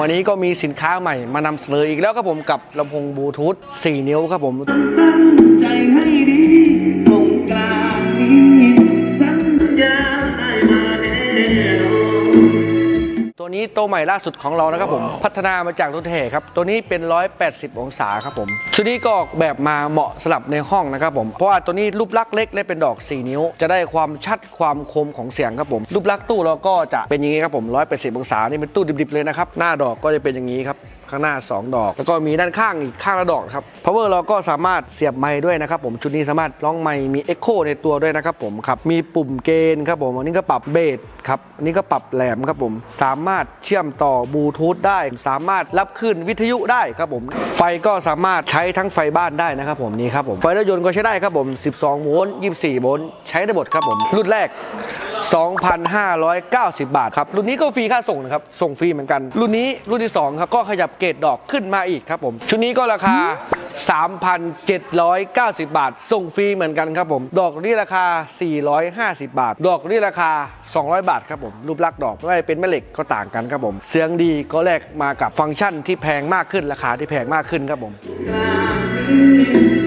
วันนี้ก็มีสินค้าใหม่มานำเสนออีกแล้วครับผมกับลำโพงบลูทูธ4 นิ้วครับผมตั้งใจให้ดีสงกาน นี้ตัวใหม่ล่าสุดของเรานะครับผม พัฒนามาจากรถแห่ครับ ตัวนี้เป็น 180 องศาครับผมชุดนี้ก็ออกแบบมาเหมาะสำหรับในห้องนะครับผม เพราะว่าตัวนี้รูปลักษณ์เล็กและเป็นดอก 4 นิ้ว จะได้ความชัดความคมของเสียงครับผม รูปลักษณ์ตู้เราก็จะเป็นอย่างนี้ครับผม 180 องศานี่เป็นตู้ดิบๆเลยนะครับ หน้าดอกก็จะเป็นอย่างนี้ครับข้างหน้า 2 ดอก แล้วก็มีด้านข้างอีกข้างละดอกครับ power เราก็สามารถเสียบไมค์ด้วยนะครับผมชุดนี้สามารถร้องไมค์มี echo ในตัวด้วยนะครับผมครับมีปุ่มเกณฑ์ครับผมอันนี้ก็ปรับเบสครับอันนี้ก็ปรับแหลมครับผมสามารถเชื่อมต่อบลูทูธได้ สามารถรับคลื่นวิทยุได้ครับผม ไฟก็สามารถใช้ทั้งไฟบ้านได้นะครับผมนี่ครับผมไฟรถยนต์ก็ใช้ได้ครับผม 12 โวลต์ 24 โวลต์ใช้ได้หมดครับผมรุ่นแรก 2,590 บาทครับ รุ่นนี้ก็ฟรีค่าส่งนะครับ ส่งฟรีเหมือนกัน รุ่นนี้รุ่นที่ 2 ครับ ก็ขยับเกรดดอกขึ้นมาอีกครับผม ชุดนี้ก็ราคา 3,790 บาท ส่งฟรีเหมือนกันครับผม ดอกนี่ราคา 450 บาท ดอกนี่ราคา 200 บาทครับผม รูปลักษณ์ดอกไม่ว่าจะเป็นแม่เหล็กก็ต่างกันครับผม เสียงดีก็แลกมากับฟังก์ชันที่แพงมากขึ้น ราคาที่แพงมากขึ้นครับผม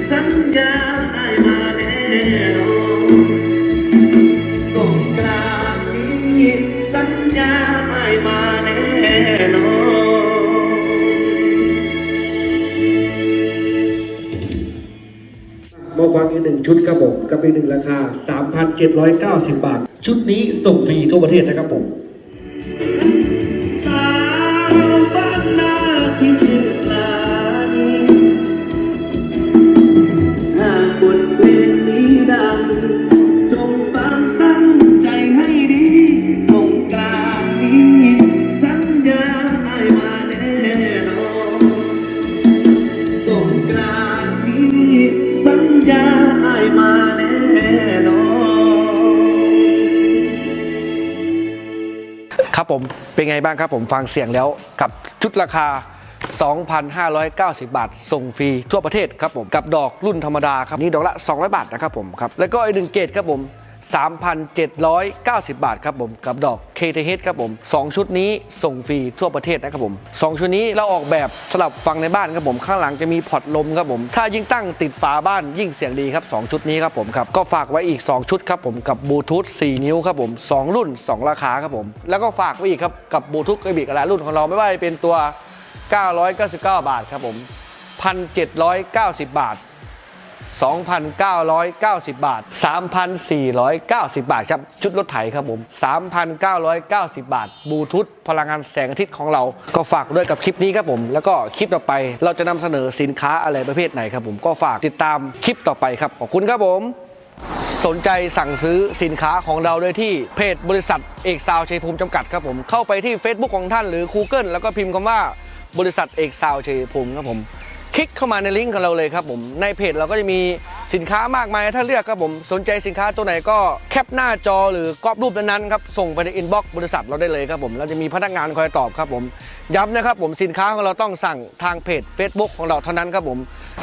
สัญญา 1 ชุดครับผมกระปีกหนึ่งราคา 3,790 บาท ชุดนี้ส่งฟรีทั่วประเทศนะครับผม มาแน่นอนครับผมเป็นไงบ้างครับผมฟังเสียงแล้วกับชุดราคา 2,590 บาท ส่งฟรีทั่วประเทศครับผม กับดอกรุ่นธรรมดาครับนี่ดอกละ 200 บาทนะครับผมครับแล้วก็อีกหนึ่งเกตครับผม 3,790 บาทครับผม กับดอก KTH ครับผม 2 ชุดนี้ส่งฟรีทั่วประเทศนะครับผม 2 ชุดนี้เราออกแบบสำหรับฟังในบ้านครับผม ข้างหลังจะมีพอร์ตลมครับผม ถ้ายิ่งตั้งติดฝาบ้านยิ่งเสียงดีครับ 2 ชุดนี้ครับผมครับ ก็ฝากไว้อีก 2 ชุดครับผม กับบลูทูธ4นิ้วครับผม 2 รุ่น 2 ราคาครับผม แล้วก็ฝากไว้อีกครับกับบลูทูธกระบี่กระลารุ่นของเราไม่ว่าจะเป็นตัว 999 บาทครับผม 1,790 บาท 2,990 บาท 3,490 บาทครับ ชุดรถไถครับผม 3,990 บาทบลูทูธพลังงานแสงอาทิตย์ของเรา ก็ฝากด้วยกับคลิปนี้ครับผม แล้วก็คลิปต่อไปเราจะนำเสนอสินค้าอะไรประเภทไหนครับผม ก็ฝากติดตามคลิปต่อไปครับ ขอบคุณครับผมสนใจสั่งซื้อสินค้าของเราได้ที่เพจบริษัทเอกซาวชัยภูมิจำกัดครับผม เข้าไปที่ Facebook ของท่านหรือ Google แล้วก็พิมพ์คำว่าบริษัทเอกซาวชัยภูมิครับผม ลิกเข้ามาในลิงก์ของเราเลยครับผมในเพจเราก็จะมี สินค้ามากมายให้าเลือกครับผมสนใจสินค้าตัวไหนก็แคปหน้าจอหรือกรอบรูปนั้นๆครับส่งไปในอินบ็อกซ์บริษัทเราได้เลยครับผมเราจะมีพนักงานคอยตอบครับผมย้ำนะครับผมสินค้าของเราต้องสั่งทางเพจ Facebook ของเราเท่านั้นครับผม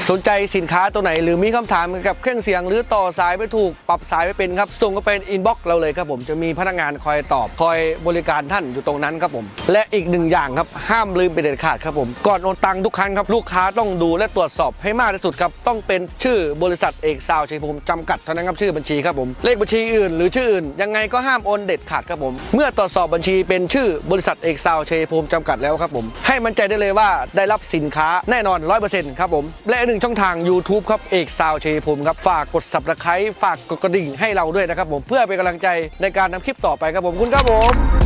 สนใจสินค้าตัวไหน หรือมีคำถามเกี่ยวกับเครื่องเสียง หรือต่อสายไม่ถูกปรับสายไม่เป็นครับส่งเข้าไปอินบ็อกซ์เราเลยครับผมจะมีพนักงานคอยตอบคอยบริการท่านอยู่ตรงนั้นครับผม และอีกหนึ่งอย่างครับห้ามลืมเป็นเด็ดขาดครับผมก่อนโอนตังค์ทุกครั้งครับลูกค้าต้องดูและตรวจสอบให้มากที่สุดครับต้องเป็นชื่อบริษัทเอกซาวชัยภูมิจำกัดเท่านั้นครับชื่อบัญชีครับผมเลขบัญชีอื่นหรือชื่ออื่นยังไงก็ห้ามโอนเด็ดขาดครับผม เมื่อตรวจสอบบัญชีเป็นชื่อบริษัทเอกซาวชัยภูมิจำกัดแล้วครับผมให้มั่นใจได้เลยว่าได้รับสินค้าแน่นอน 100%ครับผมและหนึ่งช่องทาง YouTube ครับเอกซาวชัยภูมิครับฝากกด subscribe ฝากกดกระดิ่งให้เราด้วยนะครับผมเพื่อเป็นกำลังใจในการทำคลิปต่อไปครับผมคุณครับผม